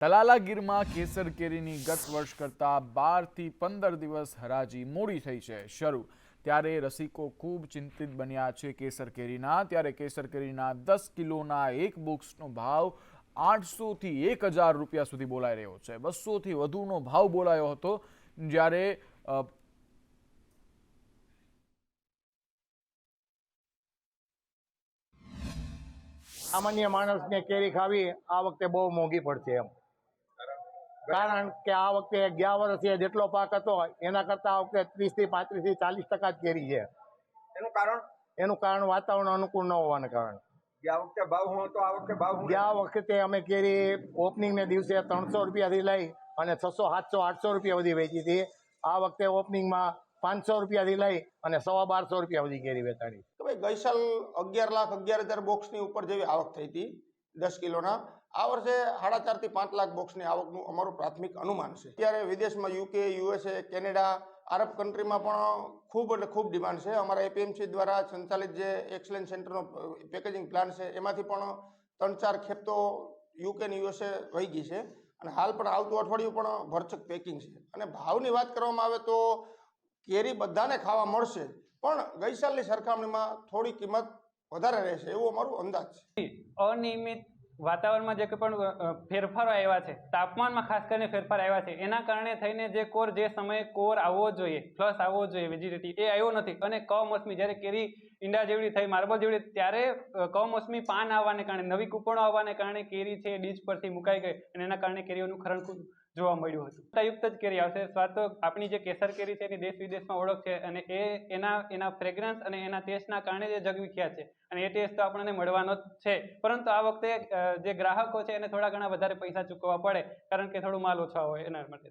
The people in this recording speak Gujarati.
તલાલા ગીરમાં કેસર કેરીની ગત વર્ષ કરતાં બારથી પંદર દિવસ હરાજી મોડી થઈ છે, શરૂ. ત્યારે રસિકો ખૂબ ચિંતિત બન્યા છે કેસર કેરીના. ત્યારે કેસર કેરીના દસ કિલોના એક બોક્સનો ભાવ આઠસોથી એક હજાર રૂપિયા સુધી બોલાઈ રહ્યો છે. બસોથી વધુનો ભાવ બોલાયો હતો જ્યારે સામાન્ય માણસને કેરી ખાવી આ વખતે બહુ મોંઘી પડશે એમ. કારણ કે આ વખતે ગયા વર્ષે જેટલો પાક હતો એના કરતા આ વખતે ત્રીસથી પાંત્રીસથી ચાલીસ ટકા જ કેરી છે. એનું કારણ? એનું કારણ વાતાવરણ અનુકૂળ ન હોવાને કારણે. ગયા વખતે ભાવ હું હતો આ વખતે ભાવ ગયા વખતે અમે કેરી ઓપનિંગ ને દિવસે ત્રણસો રૂપિયાથી લઈ અને છસો સાતસો આઠસો રૂપિયા સુધી વેચી હતી. આ વખતે ઓપનિંગમાં પાંચસો રૂપિયાથી લઈ અને સવા બારસો રૂપિયા સુધી કેરી વેચાણી. તો ભાઈ ગઈ સાલ અગિયાર લાખ અગિયાર હજાર બોક્સની ઉપર જેવી આવક થઈ હતી દસ કિલોના. આ વર્ષે સાડા ચારથી પાંચ લાખ બોક્સની આવકનું અમારું પ્રાથમિક અનુમાન છે. અત્યારે વિદેશમાં યુકે, યુએસએ, કેનેડા, આરબ કન્ટ્રીમાં પણ ખૂબ એટલે ખૂબ ડિમાન્ડ છે. અમારા એપીએમસી દ્વારા સંચાલિત જે એક્સલેન્સ સેન્ટરનો પેકેજિંગ પ્લાન છે, એમાંથી પણ ત્રણ ચાર ખેપ તો યુકે ને યુએસએ વહી ગઈ છે. અને હાલ પણ આવતું અઠવાડિયું પણ ભરચક પેકિંગ છે. અને ભાવની વાત કરવામાં આવે તો કેરી બધાને ખાવા મળશે, પણ ગઈ સાલની સરખામણીમાં થોડી કિંમત વધારે રહેશે, એવું અમારું અંદાજ છે. અનિયમિત વાતાવરણમાં જે કંઈ પણ ફેરફારો આવ્યા છે, તાપમાનમાં ખાસ કરીને ફેરફાર આવ્યા છે, એના કારણે થઈને જે કોર, જે સમયે કોર આવવો જોઈએ પ્લસ આવવો જોઈએ વેજીડિટી એ આવ્યો નથી અને કમોસમી જ્યારે કેરી ઈંડા જેવડી થઈ, માર્બલ જેવડી ત્યારે કમોસમી પાન આવવાને કારણે, નવી કૂપણો આવવાને કારણે કેરી છે ડીજ પરથી મુકાઈ ગઈ અને એના કારણે કેરીઓનું ખરણ જોવા મળ્યું હતું. યુક્ત જ કેરી આવશે. સ્વાદ તો આપણી જે કેસર કેરી છે એની દેશ વિદેશમાં ઓળખ છે અને એ એના એના ફ્રેગ્રન્સ અને એના ટેસ્ટના કારણે જે જગવિખ્યાત છે. અને એ ટેસ્ટ તો આપણને મળવાનો જ છે. પરંતુ આ વખતે જે ગ્રાહકો છે એને થોડા ઘણા વધારે પૈસા ચૂકવવા પડે, કારણ કે થોડું માલ ઓછા હોય એના માટે.